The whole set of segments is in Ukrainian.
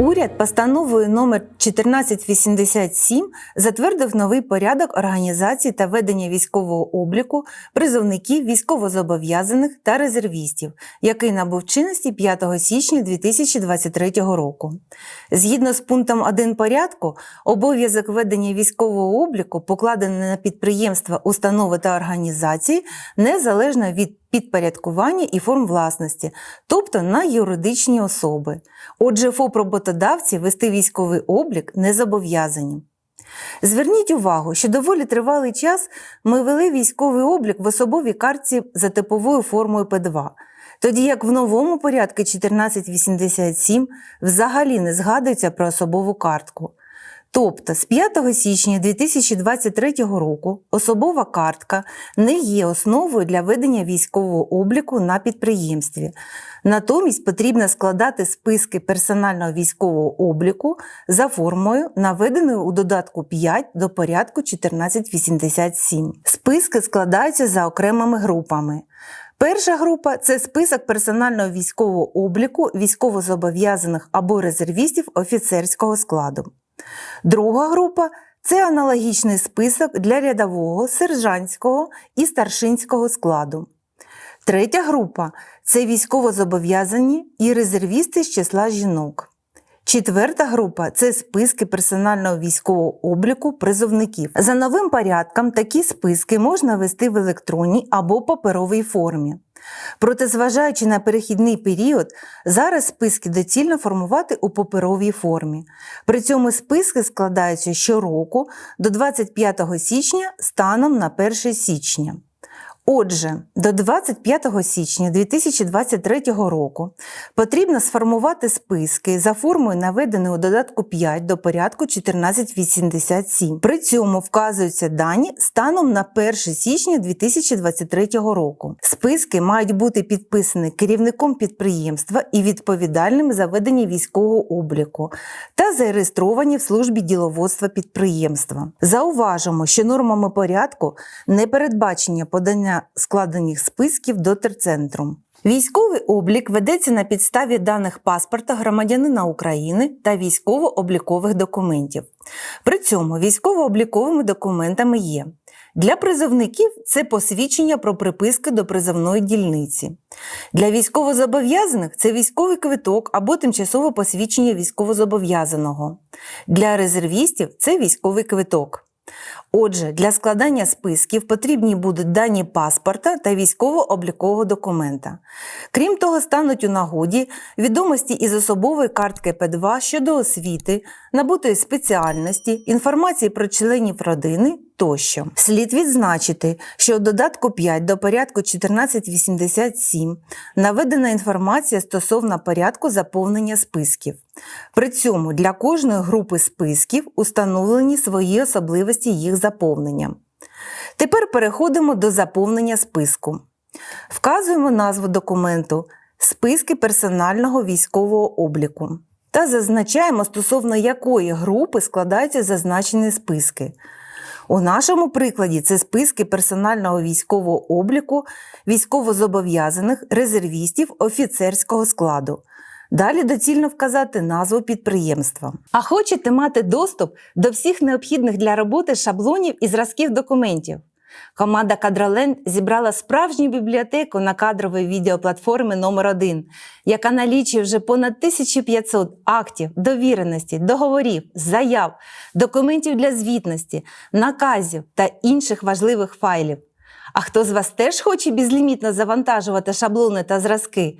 Уряд постановою номер 1487 затвердив новий порядок організації та ведення військового обліку призовників військовозобов'язаних та резервістів, який набув чинності 5 січня 2023 року. Згідно з пунктом 1 порядку, обов'язок ведення військового обліку покладений на підприємства, установи та організації незалежно від підпорядкування і форм власності, тобто на юридичні особи. Отже, ФОП-роботодавці вести військовий облік не зобов'язані. Зверніть увагу, що доволі тривалий час ми вели військовий облік в особовій картці за типовою формою П2, тоді як в новому порядку 1487 взагалі не згадується про особову картку. Тобто з 5 січня 2023 року особова картка не є основою для ведення військового обліку на підприємстві. Натомість потрібно складати списки персонального військового обліку за формою, наведеною у додатку 5 до порядку 1487. Списки складаються за окремими групами. Перша група це список персонального військового обліку військовозобов'язаних або резервістів офіцерського складу. Друга група це аналогічний список для рядового, сержантського і старшинського складу. Третя група це військовозобов'язані і резервісти з числа жінок. Четверта група це списки персонального військового обліку призовників. За новим порядком такі списки можна вести в електронній або паперовій формі. Проте, зважаючи на перехідний період, зараз списки доцільно формувати у паперовій формі. При цьому списки складаються щороку до 25 січня станом на 1 січня. Отже, до 25 січня 2023 року потрібно сформувати списки за формою, наведеної у додатку 5 до порядку 1487. При цьому вказуються дані станом на 1 січня 2023 року. Списки мають бути підписані керівником підприємства і відповідальним за ведення військового обліку та зареєстровані в службі діловодства підприємства. Зауважимо, що нормами порядку не передбачення подання складених списків до терцентру. Військовий облік ведеться на підставі даних паспорта громадянина України та військово-облікових документів. При цьому військово-обліковими документами є для призовників це посвідчення про приписки до призовної дільниці. Для військовозобов'язаних це військовий квиток або тимчасове посвідчення військовозобов'язаного. Для резервістів це військовий квиток. Отже, для складання списків потрібні будуть дані паспорта та військово-облікового документа. Крім того, стануть у нагоді відомості із особової картки П2 щодо освіти, набутої спеціальності, інформації про членів родини тощо. Слід відзначити, що у додатку 5 до порядку 1487 наведена інформація стосовно порядку заповнення списків. При цьому для кожної групи списків установлені свої особливості їх заповнення. Тепер переходимо до заповнення списку. Вказуємо назву документу Списки персонального військового обліку та зазначаємо, стосовно якої групи складаються зазначені списки. У нашому прикладі це списки персонального військового обліку, військовозобов'язаних, резервістів, офіцерського складу. Далі доцільно вказати назву підприємства. А хочете мати доступ до всіх необхідних для роботи шаблонів і зразків документів? Команда Кадроленд зібрала справжню бібліотеку на кадровій відеоплатформі номер 1 яка налічує вже понад 1500 актів, довіреності, договорів, заяв, документів для звітності, наказів та інших важливих файлів. А хто з вас теж хоче безлімітно завантажувати шаблони та зразки?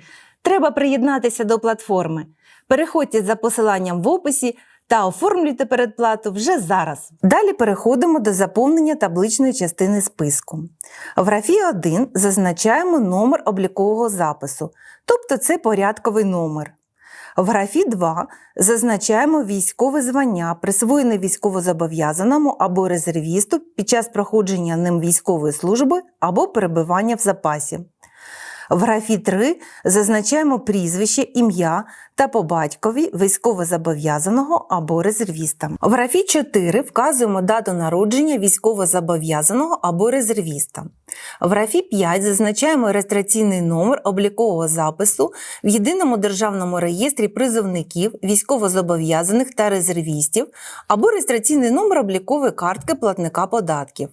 Треба приєднатися до платформи. Переходьте за посиланням в описі та оформлюйте передплату вже зараз. Далі переходимо до заповнення табличної частини списку. В графі 1 зазначаємо номер облікового запису, тобто це порядковий номер. В графі 2 зазначаємо військове звання, присвоєне військовозобов'язаному або резервісту під час проходження ним військової служби або перебування в запасі. В графі 3 зазначаємо прізвище, ім'я та по батькові військовозобов'язаного або резервіста. В графі 4 вказуємо дату народження військовозобов'язаного або резервіста. В графі 5 зазначаємо реєстраційний номер облікового запису в єдиному державному реєстрі призовників, військовозобов'язаних та резервістів або реєстраційний номер облікової картки платника податків.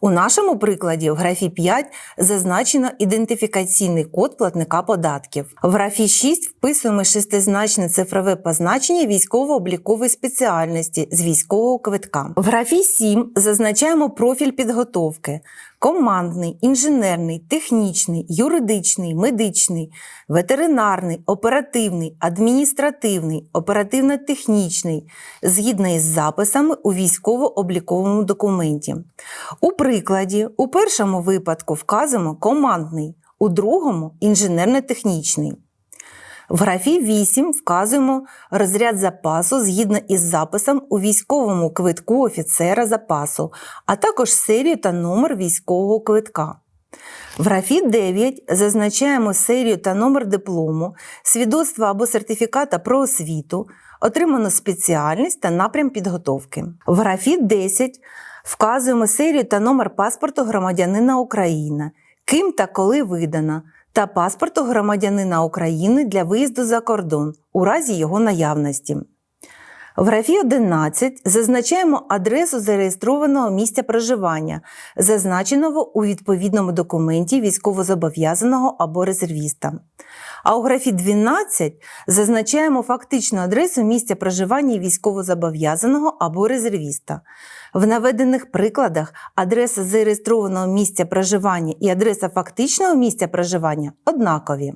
У нашому прикладі в графі 5 зазначено ідентифікаційний код платника податків. В графі 6 вписуємо шестизначне цифрове позначення військово-облікової спеціальності з військового квитка. В графі 7 зазначаємо профіль підготовки: командний, інженерний, технічний, юридичний, медичний, ветеринарний, оперативний, адміністративний, оперативно-технічний, згідно із записами у військово-обліковому документі. У прикладі у першому випадку вказуємо командний, у другому інженерно-технічний. В графі 8 вказуємо розряд запасу згідно із записом у військовому квитку офіцера запасу, а також серію та номер військового квитка. В графі 9 зазначаємо серію та номер диплому, свідоцтва або сертифіката про освіту, отриману спеціальність та напрям підготовки. В графі 10 вказуємо серію та номер паспорту громадянина України, ким та коли видано, та паспорту громадянина України для виїзду за кордон у разі його наявності. В графі 11 зазначаємо адресу зареєстрованого місця проживання, зазначеного у відповідному документі військовозобов'язаного або резервіста. А у графі 12 зазначаємо фактичну адресу місця проживання військовозобов'язаного або резервіста. В наведених прикладах адреса зареєстрованого місця проживання і адреса фактичного місця проживання однакові.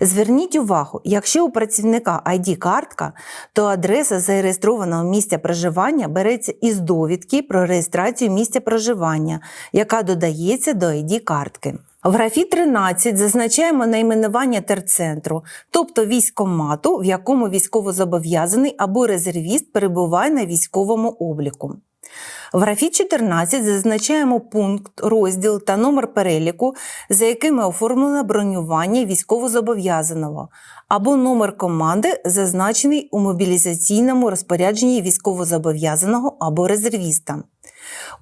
Зверніть увагу, якщо у працівника ID-картка, то адреса зареєстрованого місця проживання береться із довідки про реєстрацію місця проживання, яка додається до ID-картки. В графі 13 зазначаємо найменування терцентру, тобто військкомату, в якому військовозобов'язаний або резервіст перебуває на військовому обліку. В графі 14 зазначаємо пункт, розділ та номер переліку, за якими оформлено бронювання військовозобов'язаного, або номер команди, зазначений у мобілізаційному розпорядженні військовозобов'язаного або резервіста.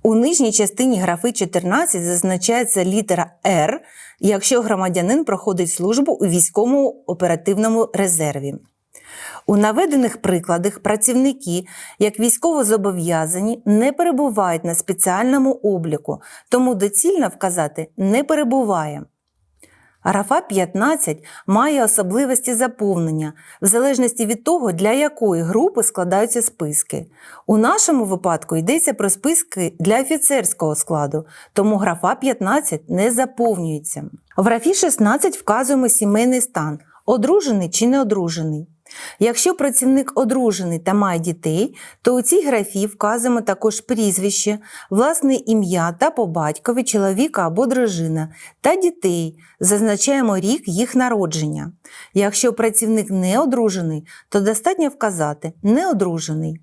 У нижній частині графи 14 зазначається літера Р, якщо громадянин проходить службу у військовому оперативному резерві. У наведених прикладах працівники, як військовозобов'язані, не перебувають на спеціальному обліку, тому доцільно вказати не перебуває. Графа 15 має особливості заповнення в залежності від того, для якої групи складаються списки. У нашому випадку йдеться про списки для офіцерського складу, тому графа 15 не заповнюється. В графі 16 вказуємо сімейний стан одружений чи не одружений. Якщо працівник одружений та має дітей, то у цій графі вказуємо також прізвище, власне ім'я та по батькові чоловіка або дружина та дітей, зазначаємо рік їх народження. Якщо працівник не одружений, то достатньо вказати неодружений.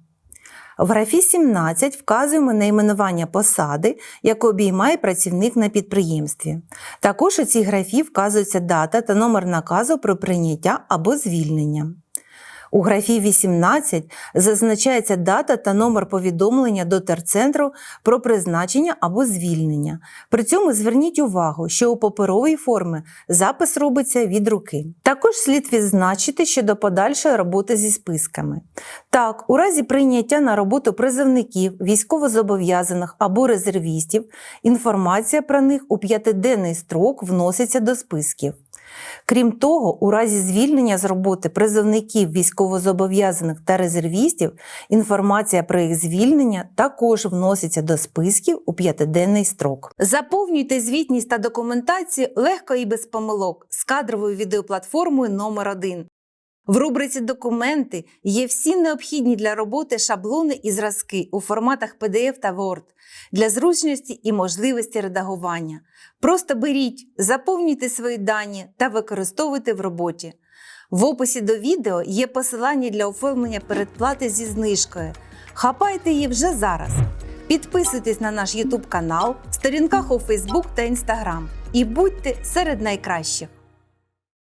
В графі 17 вказуємо найменування посади, яку обіймає працівник на підприємстві. Також у цій графі вказується дата та номер наказу про прийняття або звільнення. У графі 18 зазначається дата та номер повідомлення до терцентру про призначення або звільнення. При цьому зверніть увагу, що у паперовій формі запис робиться від руки. Також слід відзначити щодо подальшої роботи зі списками. Так, у разі прийняття на роботу призовників, військовозобов'язаних або резервістів, інформація про них у п'ятиденний строк вноситься до списків. Крім того, у разі звільнення з роботи призовників військовозобов'язаних та резервістів інформація про їх звільнення також вноситься до списків у п'ятиденний строк. Заповнюйте звітність та документацію легко і без помилок з кадровою відеоплатформою номер 1 в рубриці Документи є всі необхідні для роботи шаблони і зразки у форматах PDF та Word для зручності і можливості редагування. Просто беріть, заповнюйте свої дані та використовуйте в роботі. В описі до відео є посилання для оформлення передплати зі знижкою. Хапайте її вже зараз. Підписуйтесь на наш YouTube канал, сторінках у Facebook та Instagram і будьте серед найкращих.